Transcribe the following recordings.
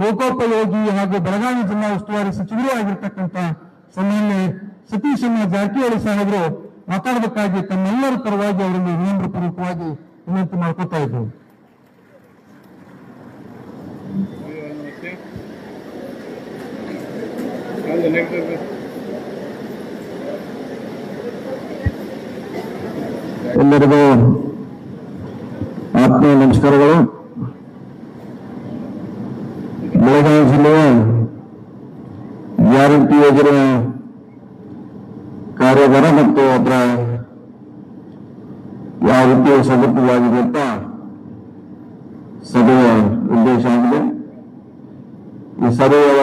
ಲೋಕೋಪಯೋಗಿ ಹಾಗೂ ಬೆಳಗಾವಿ ಜಿಲ್ಲಾ ಉಸ್ತುವಾರಿ ಸಚಿವರೂ ಆಗಿರ್ತಕ್ಕಂಥ ಸನ್ಮಾನ್ಯ ಸತೀಶಣ್ಣ ಜಾರಕಿಹೊಳಿ ಸಾಹೇಬರು ಮಾತಾಡಬೇಕಾಗಿ ತಮ್ಮೆಲ್ಲರ ಪರವಾಗಿ ಅವರನ್ನು ವಿನಮ್ರ ಪೂರ್ವಕವಾಗಿ ವಿನಂತಿ ಮಾಡ್ಕೋತಾ ಇದ್ರು ಎಲ್ಲರಿಗೂ ಆತ್ಮೀಯ ನಮಸ್ಕಾರಗಳು ಬೆಳಗಾವಿ ಜಿಲ್ಲೆಯ ಗ್ಯಾರಂಟಿ ಯೋಜನೆ ಕಾರ್ಯಾಗಾರ ಮತ್ತು ಅದರ ಯಾವ ರೀತಿ ಸದುಪಯೋಗವಾಗಿದೆ ಅಂತ ಸಭೆಯ ಉದ್ದೇಶ ಆಗಿದೆ. ಈ ಸಭೆಯ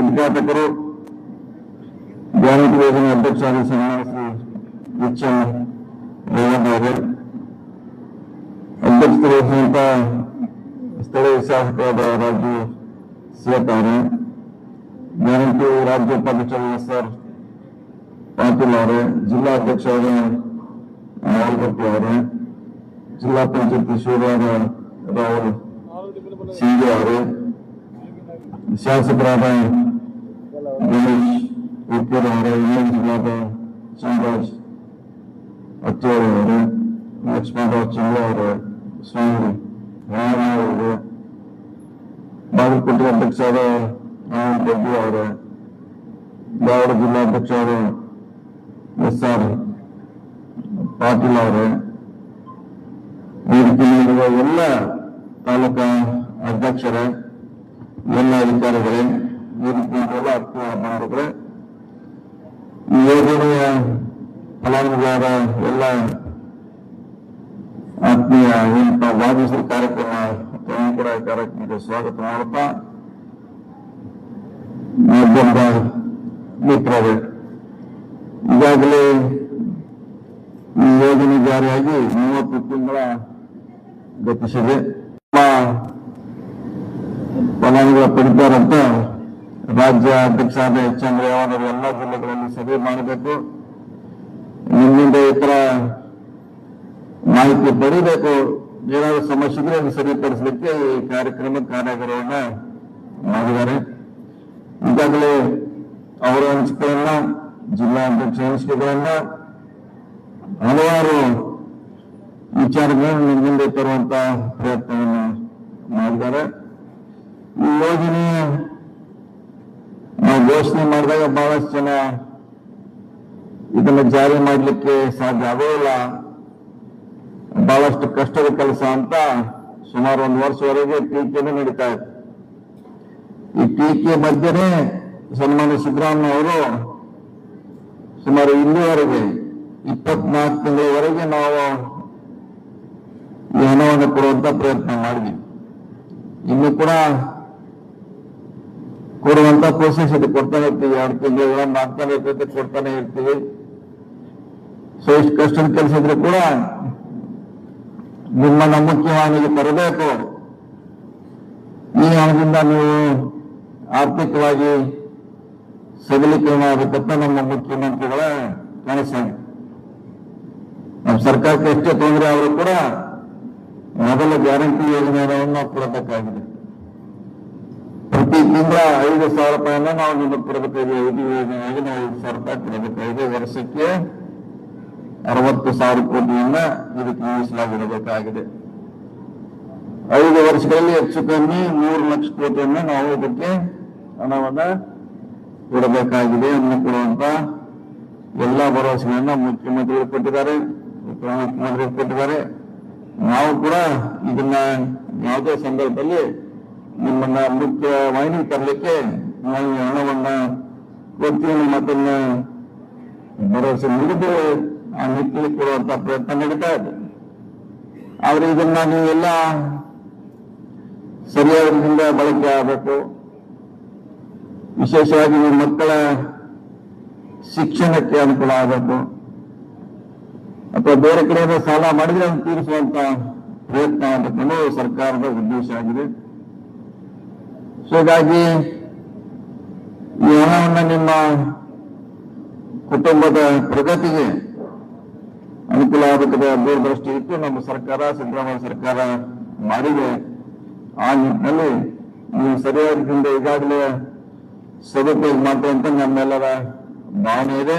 ಉದ್ಘಾಟಕರು ಗ್ಯಾರಂಟಿ ಯೋಜನೆ ಅಧ್ಯಕ್ಷರಾದ ಸನ್ಮಾನ ಶ್ರೀ ಎಚ್ ಎಂ ರೇವಣ್ಣ ಅವರೇ ಅಧ್ಯಕ್ಷರಾದಂತ ಸ್ಥಳೀಯ ಶಾಸಕರಾದ ರಾಜು ಸೇಟ್ ಅವರೇ ಗ್ಯಾರಂಟಿ ರಾಜ್ಯ ಉಪಾಧ್ಯಕ್ಷರಾದ ಸರ್ ಪಾಟೀಲ್ ಅವರೇ ಜಿಲ್ಲಾಧ್ಯಕ್ಷರಾದ ಮಾಲ್ಗಟ್ಟಿ ಅವರೇ ಜಿಲ್ಲಾ ಪಂಚಾಯತ್ ಶಿವರಾಮ ರಾವ್ ಸಿಂಗೆ ಅವರೇ ಶಾಸಕರಾದ ಗಣೇಶ್ ಉಪ್ಪೂರ್ ಅವರೇ ಇನ್ನೊಂದು ಜಿಲ್ಲಾದ ಚಂದ್ರಾಜ್ ಅತ್ತಿಯವರು ಅವರೇ ಲಕ್ಷ್ಮಣರಾವ್ ಚಿಂಗ ಅವರೇ ಸ್ವಾಮಿ ಅವರು ಬಾಗಲಕೋಟೆ ಅಧ್ಯಕ್ಷರಾದ ಆನಂದ್ ರೆಡ್ಡಿ ಅವರೇ ಧಾರವಾಡ ಜಿಲ್ಲಾಧ್ಯಕ್ಷರಾದ ಎಸ್ ಆರ್ ಪಾಟೀಲ್ ಅವರೇ ವೇದಿಕೆಯಲ್ಲಿರುವ ಎಲ್ಲ ತಾಲೂಕಾ ಅಧ್ಯಕ್ಷರೇ, ಎಲ್ಲ ಅಧಿಕಾರಿಗಳೇ ವೇದಿಕೆಯಲ್ಲೆಲ್ಲ ಆತ್ಮೀಯ ಮಾಡಿದ್ರೆ ಈ ಯೋಜನೆಯ ಫಲಾನುಭವಿಗಳ ಎಲ್ಲ ಆತ್ಮೀಯ ಏನಪ್ಪ ಭಾಗವಹಿಸಿದ ಕಾರ್ಯಕ್ರಮ ಕೂಡ ಕಾರ್ಯಕ್ರಮಕ್ಕೆ ಸ್ವಾಗತ ಮಾಧ್ಯಮದ ಮಿತ್ರರು. ಈಗಾಗಲೇ ಈ ಯೋಜನೆ ಜಾರಿಯಾಗಿ ಮೂವತ್ತು ತಿಂಗಳ ಗತಿಸಿದೆ. ಫಲಾನುಭವಿ ಪಡಿತಾರಂತ ರಾಜ್ಯ ಅಧ್ಯಕ್ಷರಾದ ಎಚ್ ಎಂ ರೇವಣ್ಣ ಅವರು ಎಲ್ಲ ಜಿಲ್ಲೆಗಳಲ್ಲಿ ಸಭೆ ಮಾಡಬೇಕು. ನಿಮ್ಮಿಂದ ಈ ತರ ಮಾಹಿತಿ ಪಡಿಬೇಕು. ಏನಾದರೂ ಸಮಸ್ಯೆ ಇದ್ರೆ ಸರಿಪಡಿಸಲಿಕ್ಕೆ ಈ ಕಾರ್ಯಕ್ರಮ ಕಾರ್ಯಾಗಾರವನ್ನ ಮಾಡಿದ್ದಾರೆ. ಈಗಾಗಲೇ ಅವರ ಹಂಚಿಕೆಯನ್ನ ಜಿಲ್ಲಾ ಅಧ್ಯಕ್ಷ ಹಂಚಿಕೆಗಳನ್ನ ಹಲವಾರು ವಿಚಾರಗಳನ್ನು ಮುಂದೆ ತರುವಂತ ಪ್ರಯತ್ನವನ್ನು ಮಾಡಿದ್ದಾರೆ. ಈ ಯೋಜನೆ ಘೋಷಣೆ ಮಾಡಿದಾಗ ಬಹಳಷ್ಟು ಜನ ಇದನ್ನ ಜಾರಿ ಮಾಡಲಿಕ್ಕೆ ಸಾಧ್ಯ ಇಲ್ಲ. ಬಹಳಷ್ಟು ಕಷ್ಟದ ಕೆಲಸ ಅಂತ ಸುಮಾರು ಒಂದು ವರ್ಷವರೆಗೆ ಟೀಕೆಯನ್ನು ನಡೀತಾ ಇದೆ ಈ ಟೀಕೆ ಮಧ್ಯೆನೇ ಸನ್ಮಾನ್ಯ ಸಿದ್ದರಾಮಯ್ಯ ಅವರು ಸುಮಾರು ಇಲ್ಲಿವರೆಗೆ ಇಪ್ಪತ್ನಾಲ್ಕು ತಿಂಗಳವರೆಗೆ ನಾವು ಈ ಹಣವನ್ನು ಕೊಡುವಂತ ಪ್ರಯತ್ನ ಮಾಡಿದ್ವಿ. ಇನ್ನು ಕೂಡ ಕೊಡುವಂತ ಪ್ರೋಸೆಸ್ ಇದು ಕೊಡ್ತಾನೆ ಇರ್ತೀವಿ. ಎರಡು ತಿಂಗಳು ಮಾಡ್ತಾನೆ ಇರ್ತೈತೆ ಕೊಡ್ತಾನೆ ಇರ್ತೀವಿ. ಸೊ ಇಷ್ಟು ಕಷ್ಟದ ಕೆಲಸ ಇದ್ರೆ ಕೂಡ ನಿಮ್ಮನ್ನ ಮುಖ್ಯವಾಹಿನಿಗೆ ತರಬೇಕು ಈ ಹಣದಿಂದ ನೀವು ಆರ್ಥಿಕವಾಗಿ ಸಬಲೀಕರಣ ಆಗಬೇಕಂತ ನಮ್ಮ ಮುಖ್ಯಮಂತ್ರಿಗಳ ಕನಸಾಗಿದೆ ನಮ್ಮ ಸರ್ಕಾರಕ್ಕೆ ಎಷ್ಟೇ ತೊಂದರೆ ಆದರೂ ಕೂಡ ಮೊದಲ ಗ್ಯಾರಂಟಿ ಯೋಜನೆಯನ್ನು ಕೊಡಬೇಕಾಗಿದೆ. ಪ್ರತಿ ತಿಂಗಳ ಐದು ಸಾವಿರ ರೂಪಾಯಿನ ನಾವು ನಿಮಗೆ ಕೊಡಬೇಕಾಗಿದೆ. ಐದು ಯೋಜನೆಯಾಗಿ ನಾವು ಐದು ಸಾವಿರ ರೂಪಾಯಿ ಕೊಡಬೇಕಾಗಿದೆ. ವರ್ಷಕ್ಕೆ ಅರವತ್ತು ಸಾವಿರ ಕೋಟಿಯನ್ನ ಇದಕ್ಕೆ ಮೀಸಲಾಗಿರಬೇಕಾಗಿದೆ ಐದು ವರ್ಷಗಳಲ್ಲಿ ಹೆಚ್ಚು ಕಮ್ಮಿ ಮೂರು ಲಕ್ಷ ಕೋಟಿಯನ್ನು ನಾವು ಇದಕ್ಕೆ ಹಣವನ್ನ ಕೊಡಬೇಕಾಗಿದೆ ಅನ್ನುವಂತ ಕೊಡುವಂತ ಎಲ್ಲ ಭರವಸೆಗಳನ್ನ ಮುಖ್ಯಮಂತ್ರಿಗಳು ಕೊಟ್ಟಿದ್ದಾರೆ, ಉಪಮುಖ್ಯಮಂತ್ರಿಗಳು ಕೊಟ್ಟಿದ್ದಾರೆ. ನಾವು ಕೂಡ ಇದನ್ನ ಯಾವುದೇ ಸಂದರ್ಭದಲ್ಲಿ ನಿಮ್ಮನ್ನ ಮುಖ್ಯ ವಾಹಿನಿ ತರಲಿಕ್ಕೆ ನಾವು ಹಣವನ್ನ ಕೊಡ್ತೀವಿ ಮತ್ತನ್ನ ಭರವಸೆ ನೀಡಿದ್ದು ಆ ನಿಟ್ಟಿನಲ್ಲಿ ಕೊಡುವಂತ ಪ್ರಯತ್ನ ನಡೀತಾ ಇದೆ. ಆದ್ರೆ ಇದನ್ನ ನೀವೆಲ್ಲ ಸರಿಯಾದ ಬಳಕೆ ಆಗಬೇಕು. ವಿಶೇಷವಾಗಿ ಮಕ್ಕಳ ಶಿಕ್ಷಣಕ್ಕೆ ಅನುಕೂಲ ಆಗಬೇಕು. ಅಥವಾ ಬೇರೆ ಕಡೆಯಿಂದ ಸಾಲ ಮಾಡಿದ್ರೆ ಅದನ್ನು ತೀರಿಸುವಂತ ಪ್ರಯತ್ನ ಅಂತಕ್ಕಂಥ ಸರ್ಕಾರದ ಉದ್ದೇಶ ಆಗಿದೆ. ಸೊ ಹೀಗಾಗಿ ಈ ಹಣವನ್ನು ನಿಮ್ಮ ಕುಟುಂಬದ ಪ್ರಗತಿಗೆ ಅನುಕೂಲ ಆಗಬೇಕಾದ ದೂರದೃಷ್ಟಿ ಇಟ್ಟು ನಮ್ಮ ಸರ್ಕಾರ, ಸಿದ್ದರಾಮಯ್ಯ ಸರ್ಕಾರ ಮಾಡಿದೆ. ಆ ನಿಟ್ಟಿನಲ್ಲಿ ನೀವು ಸರಿಯಾದ ಈಗಾಗಲೇ ಸದುಪಯೋಗ ಮಾಡ್ತೀವಿ ನಮ್ಮೆಲ್ಲರ ಭಾವನೆ ಇದೆ.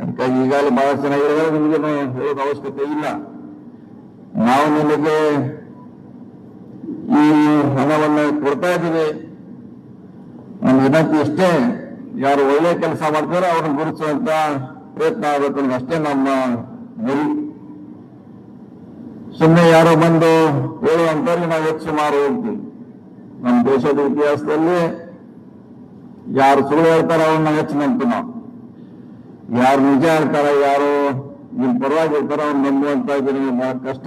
ಅದಕ್ಕಾಗಿ ಈಗಾಗಲೇ ಬಹಳ ಚೆನ್ನಾಗಿರೋದ್ರೆ ನಿಮಗೆ ಹೇಳೋದು ಅವಶ್ಯಕತೆ ಇಲ್ಲ. ನಾವು ನಿಮಗೆ ಈ ಹಣವನ್ನು ಕೊಡ್ತಾ ಇದ್ದೀವಿ. ನಮ್ಮ ವಿನಂತಿ ಇಷ್ಟೇ ಯಾರು ಒಳ್ಳೆ ಕೆಲಸ ಮಾಡ್ತಾರೋ ಅವ್ರನ್ನ ಗುರುತಿಸುವಂತ ಪ್ರಯತ್ನ ಆಗಬೇಕು ಅಷ್ಟೇ ನಮ್ಮ ಗುರಿ. ಸುಮ್ಮನೆ ಯಾರೋ ಬಂದು ಹೇಳುವಂತವ್ರಿಗೆ ನಾವು ಹೆಚ್ಚು ಮಾರು ಹೋಗ್ತೀವಿ ನಮ್ಮ ದೇಶದ ಇತಿಹಾಸದಲ್ಲಿ ಯಾರು ಸುಳ್ಳು ಹೇಳ್ತಾರ ಅವ್ರನ್ನ ಹೆಚ್ಚು ನಂಬ್ತೀವಿ ನಾವು ಯಾರು ನಿಜ ಹೇಳ್ತಾರ, ಯಾರು ನಿಮ್ ಪರವಾಗಿ ಇರ್ತಾರ ಅವ್ರು ನಂಬುವಂತ ಇದು ನಮ್ಗೆ ಬಹಳ ಕಷ್ಟ.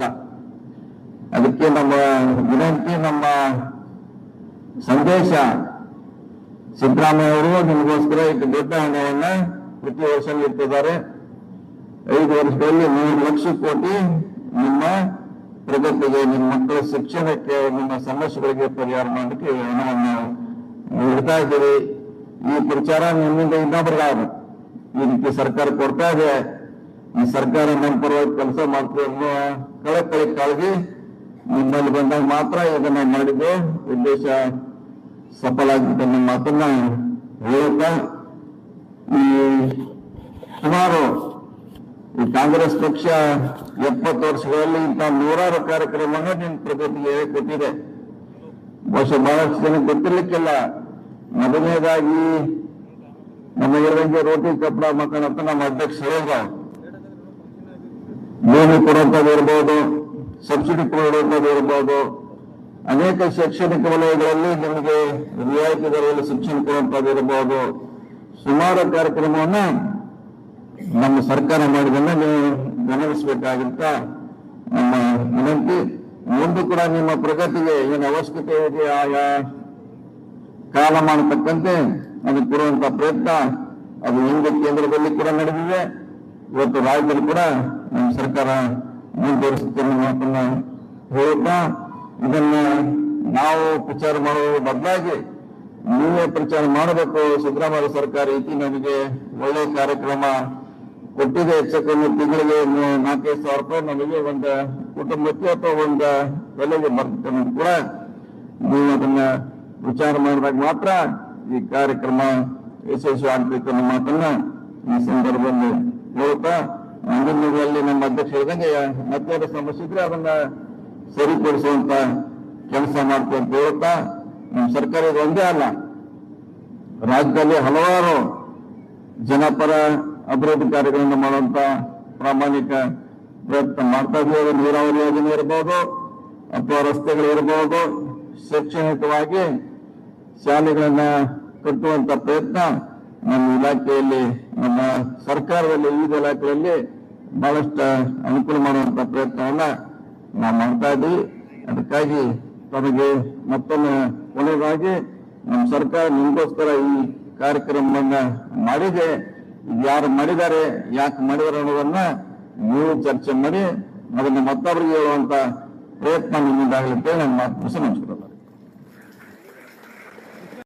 ಅದಕ್ಕೆ ನಮ್ಮ ವಿನಂತಿ, ನಮ್ಮ ಸಂದೇಶ ಸಿದ್ದರಾಮಯ್ಯ ಅವರು ನಿಮಗೋಸ್ಕರ ಈಗ ದೊಡ್ಡ ಹಣವನ್ನ ಪ್ರತಿ ವರ್ಷ ನೀಡ್ತಿದ್ದಾರೆ ಐದು ವರ್ಷದಲ್ಲಿ ಮೂರು ಲಕ್ಷ ಕೋಟಿ ನಿಮ್ಮ ಪ್ರಗತಿಗೆ, ನಿಮ್ಮ ಮಕ್ಕಳ ಶಿಕ್ಷಣಕ್ಕೆ, ನಿಮ್ಮ ಸಮಸ್ಯೆಗಳಿಗೆ ಪರಿಹಾರ ಮಾಡಲಿಕ್ಕೆ ಹಣವನ್ನು ನೀಡ್ತಾ ಇದ್ದೀವಿ. ಈ ಪ್ರಚಾರ ನಿಮ್ಮಿಂದ ಇನ್ನೊಬ್ಬರಿಗಾಗಬೇಕು ಈ ರೀತಿ ಸರ್ಕಾರ ಕೊಡ್ತಾ ಇದೆ. ಈ ಸರ್ಕಾರ ನಮ್ಮ ಪರವಾಗಿ ಕೆಲಸ ಮಾಡ್ತೀವಿ ಅನ್ನೋ ಕಳಕಳಿ ಕಾಳಜಿ ನಿಮ್ಮಲ್ಲಿ ಬಂದಾಗ ಮಾತ್ರ ಇದನ್ನ ಮಾಡಿದ್ದು ಉದ್ದೇಶ ಸಫಲ ಆಗಿದೆ ಅನ್ನೋ ಮಾತನ್ನ ಹೇಳುತ್ತ, ಈ ಸುಮಾರು ಈ ಕಾಂಗ್ರೆಸ್ ಪಕ್ಷ ಎಪ್ಪತ್ತು ವರ್ಷಗಳಲ್ಲಿ ಇಂಥ ನೂರಾರು ಕಾರ್ಯಕ್ರಮವನ್ನು ನಿಮ್ಮ ಪ್ರಗತಿಗೆ ಕೊಟ್ಟಿದೆ. ಬಹುಶಃ ಬಹಳಷ್ಟು ಜನಕ್ಕೆ ಗೊತ್ತಿರ್ಲಿಕ್ಕಿಲ್ಲ. ಮೊದಲನೇದಾಗಿ ನಮ್ಮ ಹೇಳಿದಂಗೆ ರೋಟಿ ಕಪ್ಪಡ ಮಕ್ಕಳ ಅಂತ ನಮ್ಮ ಅಧ್ಯಕ್ಷ ಹೇಳಿದ. ಭೂಮಿ ಕೊಡುವಂಥದ್ದು ಸಬ್ಸಿಡಿ ಕೊಡುವಂಥದ್ದು ಅನೇಕ ಶೈಕ್ಷಣಿಕ ವಲಯಗಳಲ್ಲಿ ನಿಮಗೆ ರಿಯಾಯಿತಿ ದರದಲ್ಲಿ ಶಿಕ್ಷಣ ಕೊಡುವಂಥದ್ದು ಸುಮಾರು ಕಾರ್ಯಕ್ರಮವನ್ನು ನಮ್ಮ ಸರ್ಕಾರ ಮಾಡಿದ್ದನ್ನು ನೀವು ಗಮನಿಸಬೇಕಾಗಿಂತ ನಮ್ಮ ವಿನಂತಿ. ಮುಂದೆ ಕೂಡ ನಿಮ್ಮ ಪ್ರಗತಿಗೆ ಏನು ಅವಶ್ಯಕತೆ ಇದೆ ಆಯಾ ಕಾಲಮಾನ ಮಾಡತಕ್ಕಂತೆ ಅದಕ್ಕೆ ಪ್ರಯತ್ನ, ಅದು ಹಿಂದೆ ಕೇಂದ್ರದಲ್ಲಿ ಕೂಡ ನಡೆದಿದೆ. ಇವತ್ತು ರಾಜ್ಯದಲ್ಲಿ ಕೂಡ ನಮ್ಮ ಸರ್ಕಾರ ಮುಂದುವರಿಸುತ್ತೆ ಅನ್ನೋ ಮಾತನ್ನ ಹೇಳುತ್ತಾ, ಇದನ್ನ ನಾವು ಪ್ರಚಾರ ಮಾಡುವ ಬದಲಾಗಿ ನೀವೇ ಪ್ರಚಾರ ಮಾಡಬೇಕು. ಸಿದ್ದರಾಮಯ್ಯ ಸರ್ಕಾರ ಇತಿ ನಮಗೆ ಒಳ್ಳೆಯ ಕಾರ್ಯಕ್ರಮ ಕೊಟ್ಟಿದೆ. ಹೆಚ್ಚಕ್ಕೊಂದು ತಿಂಗಳಿಗೆ ನಾಲ್ಕೈದು ಸಾವಿರ ರೂಪಾಯಿ ನಮಗೆ ಒಂದು ಕುಟುಂಬಕ್ಕೆ ಅಥವಾ ಒಂದು ಬೆಲೆಗೆ ಅನ್ನೋದು ಕೂಡ ನೀವು ಅದನ್ನ ವಿಚಾರ ಮಾಡಿದಾಗ ಮಾತ್ರ ಈ ಕಾರ್ಯಕ್ರಮ ಯಶಸ್ವಿ ಆಗ್ಬೇಕು ಅನ್ನೋ ಮಾತನ್ನ ಈ ಸಂದರ್ಭದಲ್ಲಿ ಹೇಳ್ತಾ ಮಂಗಳೂರಿನಲ್ಲಿ ನಮ್ಮ ಅಧ್ಯಕ್ಷ ಹೇಳಿದಂಗೆ ಮತ್ತೇನು ಸಮಸ್ಯೆ ಇದ್ರೆ ಅದನ್ನ ಸರಿಪಡಿಸುವಂತ ಕೆಲಸ ಮಾಡ್ತೇವೆ ಅಂತ ಹೇಳುತ್ತಾ, ನಮ್ಮ ಸರ್ಕಾರ ಇದು ಒಂದೇ ಅಲ್ಲ, ರಾಜ್ಯದಲ್ಲಿ ಹಲವಾರು ಜನಪರ ಅಭಿವೃದ್ಧಿ ಕಾರ್ಯಗಳನ್ನು ಮಾಡುವಂತ ಪ್ರಾಮಾಣಿಕ ಪ್ರಯತ್ನ ಮಾಡ್ತಾ ಇದ್ದೀವಿ ನೀರಾವರಿ ಯೋಜನೆ ಇರಬಹುದು ಅಥವಾ ರಸ್ತೆಗಳು ಇರಬಹುದು ಶೈಕ್ಷಣಿಕವಾಗಿ ಶಾಲೆಗಳನ್ನ ಕಟ್ಟುವಂತ ಪ್ರಯತ್ನ ನಮ್ಮ ಇಲಾಖೆಯಲ್ಲಿ, ನಮ್ಮ ಸರ್ಕಾರದಲ್ಲಿ, ವಿವಿಧ ಇಲಾಖೆಯಲ್ಲಿ ಬಹಳಷ್ಟು ಅನುಕೂಲ ಮಾಡುವಂತ ಪ್ರಯತ್ನವನ್ನ ನಾವು ಮಾಡ್ತಾ ಇದ್ದೀವಿ. ಅದಕ್ಕಾಗಿ ತಮಗೆ ಮತ್ತೊಮ್ಮೆ ಕೊನೆಗಾಗಿ ನಮ್ಮ ಸರ್ಕಾರ ನಿಮಗೋಸ್ಕರ ಈ ಕಾರ್ಯಕ್ರಮವನ್ನ ಮಾಡಿದೆ. ಯಾರು ಮಾಡಿದ್ದಾರೆ, ಯಾಕೆ ಮಾಡಿದಾರೆ ಅನ್ನೋದನ್ನ ನೀವು ಚರ್ಚೆ ಮಾಡಿ, ಅದನ್ನು ಮತ್ತೊಬ್ಬರಿಗೆ ಹೇಳುವಂತ ಪ್ರಯತ್ನ ನಿಮ್ಮಿಂದಾಗಲಿ ಅಂತೇಳಿ ನಾನು ಮಾತು ನಮಸ್ಕಾರ.